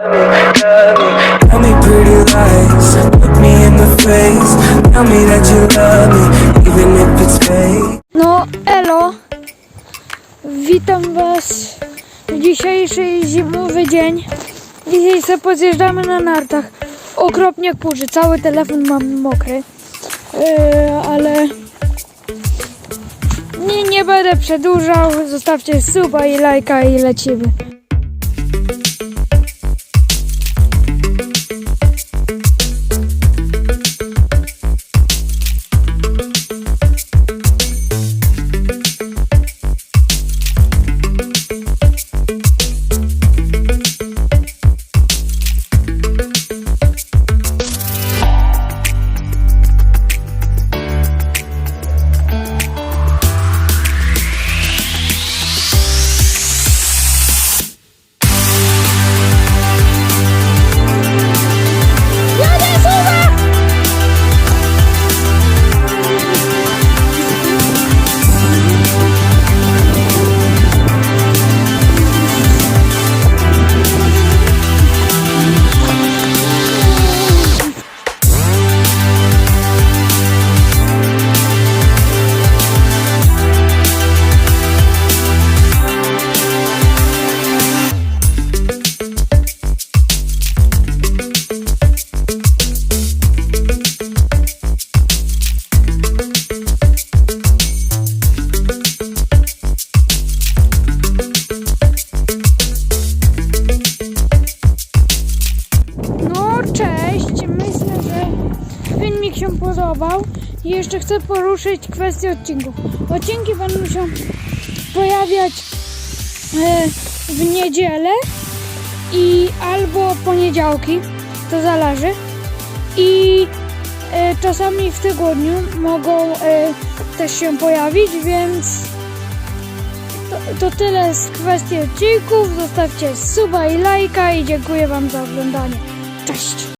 Tell me pretty lies, look me in the face. Tell me that you love me, even if it's fake. No, elo. Witam Was w dzisiejszy zimowy dzień. Dzisiaj sobie pozjeżdżamy na nartach. Okropnie kurzy, cały telefon mam mokry. Yy, ale nie, nie będę przedłużał. Zostawcie suba i lajka i lecimy. Filmik się podobał i jeszcze chcę poruszyć kwestię odcinków. Odcinki będą się pojawiać e, w niedzielę i albo poniedziałki, to zależy. I e, czasami w tygodniu mogą e, też się pojawić, więc to, to tyle z kwestii odcinków. Zostawcie suba i lajka i dziękuję Wam za oglądanie. Cześć!